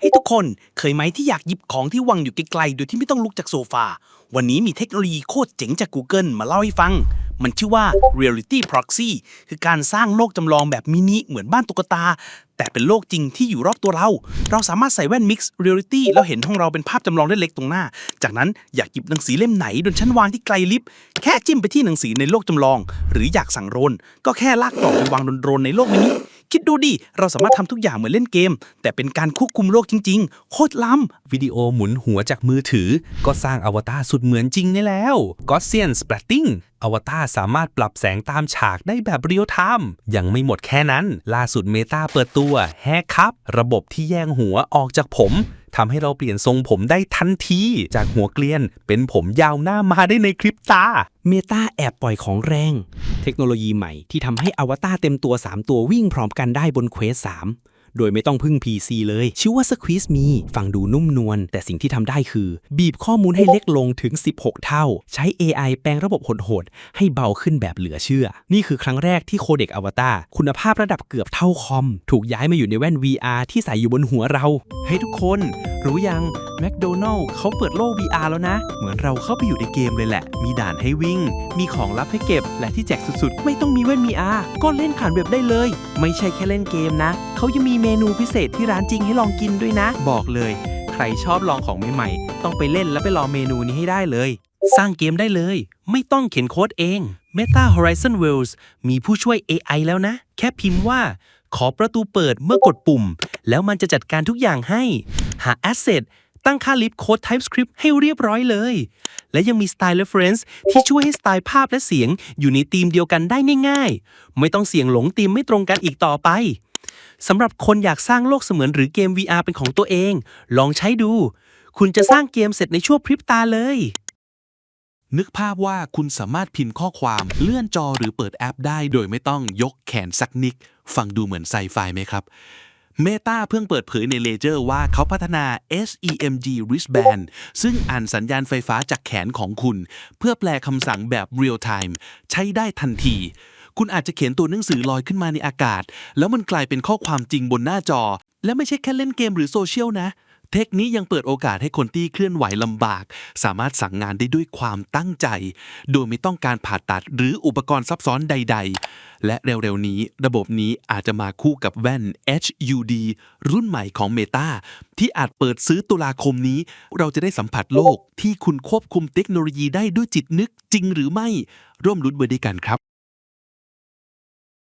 ให้ทุกคนเคยไหมที่อยากหยิบของที่วางอยู่ไกลๆ โดยที่ไม่ต้องลุกจากโซฟา วันนี้มีเทคโนโลยีโคตรเจ๋งจาก Google มาเล่าให้ฟัง มันชื่อว่า Reality Proxy คือการสร้างโลกจำลองแบบมินิเหมือนบ้านตุ๊กตา แต่เป็นโลกจริงที่อยู่รอบตัวเรา เราสามารถใส่แว่น Mix Reality แล้วเห็นห้องเราเป็นภาพจำลองเล็กๆตรงหน้า จากนั้นอยากหยิบหนังสือเล่มไหนโดนชั้นวางที่ไกลลิฟต์แค่จิ้มไปที่หนังสือในโลกจำลอง หรืออยากสั่งโรนก็แค่ลากกล่องไปวางโดนในโลกมินิคิดดูดิ เราสามารถทำทุกอย่างเหมือนเล่นเกม แต่เป็นการควบคุมโลกจริง ๆ โคตรล้ำวิดีโอหมุนหัวจากมือถือ ก็สร้างอวตารสุดเหมือนจริงนี่แล้ว Gaussian Splatting อวตารสามารถปรับแสงตามฉากได้แบบเรียลไทม์ยังไม่หมดแค่นั้น ล่าสุดเมตาเปิดตัวแฮคับระบบที่แยงหัวออกจากผมทำให้เราเปลี่ยนทรงผมได้ทันที จากหัวเกลียนเป็นผมยาวหน้ามาได้ในคลิปตา เมตาแอบปล่อยของแรง เทคโนโลยีใหม่ที่ทำให้อวตารเต็มตัว 3 ตัววิ่งพร้อมกันได้บนเควส3 โดยไม่ต้องพึ่ง PC เลย ชื่อว่า Squeeze Me ฟังดูนุ่มนวลแต่สิ่งที่ทำได้คือ บีบข้อมูลให้เล็กลงถึง 16 เท่า ใช้ AI แปลงระบบโหดๆให้เบาขึ้นแบบเหลือเชื่อ นี่คือครั้งแรกที่โคเด็กอวตารคุณภาพระดับเกือบเท่าคอม ถูกย้ายมาอยู่ในแว่น VR ที่ใส่อยู่บนหัวเรา ให้ทุกคนรู้ยังแมคโดนัลล์เขาเปิดโลก VR แล้วนะ เหมือนเราเข้าไปอยู่ในเกมเลยแหละ มีด่านให้วิ่ง มีของลับให้เก็บ และที่แจกสุดๆ ไม่ต้องมีแว่น VR ก็เล่นผ่านเว็บได้เลย ไม่ใช่แค่เล่นเกมนะ เขายังมีเมนูพิเศษที่ร้านจริงให้ลองกินด้วยนะ บอกเลย ใครชอบลองของใหม่ๆ ต้องไปเล่นและไปลองเมนูนี้ให้ได้เลย สร้างเกมได้เลย ไม่ต้องเขียนโค้ดเอง Meta Horizon Worlds มีผู้ช่วย AI แล้วนะ แค่พิมพ์ว่า ขอประตูเปิดเมื่อกดปุ่ม แล้วมันจะจัดการทุกอย่างให้ หา Asset ตั้งค่าลิฟต์โค้ด TypeScript ให้เรียบร้อยเลย และยังมี Style Reference ที่ช่วยให้สไตล์ภาพและเสียงอยู่ในธีมเดียวกันได้ง่ายๆ ไม่ต้องเสียงหลงธีมไม่ตรงกันอีกต่อไปสำหรับคนอยากสร้างโลกเสมือนหรือเกม VR เป็นของตัวเอง ลองใช้ดู คุณจะสร้างเกมเสร็จในชั่วพริบตาเลย นึกภาพว่าคุณสามารถพิมพ์ข้อความเลื่อนจอหรือเปิดแอปได้ โดยไม่ต้องยกแขนสักนิก ฟังดูเหมือนไซไฟไหมครับ Meta เพิ่งเปิดเผยในเลเจอร์ว่าเขาพัฒนา SEMG wristband ซึ่งอ่านสัญญาณไฟฟ้าจากแขนของคุณ เพื่อแปลคำสั่งแบบ real time ใช้ได้ทันที คุณอาจจะเขียนตัวหนังสือลอยขึ้นมาในอากาศ แล้วมันกลายเป็นข้อความจริงบนหน้าจอ และไม่ใช่แค่เล่นเกมหรือโซเชียลนะ เทคนี้ยังเปิดโอกาสให้คนที่เคลื่อนไหวลำบาก สามารถสั่งงานได้ด้วยความตั้งใจ โดยไม่ต้องการผ่าตัดหรืออุปกรณ์ซับซ้อนใด ๆ และเร็วๆนี้ ระบบนี้อาจจะมาคู่กับแว่น HUD รุ่นใหม่ของ Meta ที่อาจเปิดซื้อตุลาคมนี้ เราจะได้สัมผัสโลกที่คุณควบคุมเทคโนโลยีได้ด้วยจิตนึกจริงหรือไม่ ร่วมลุ้นไปด้วยกันครับ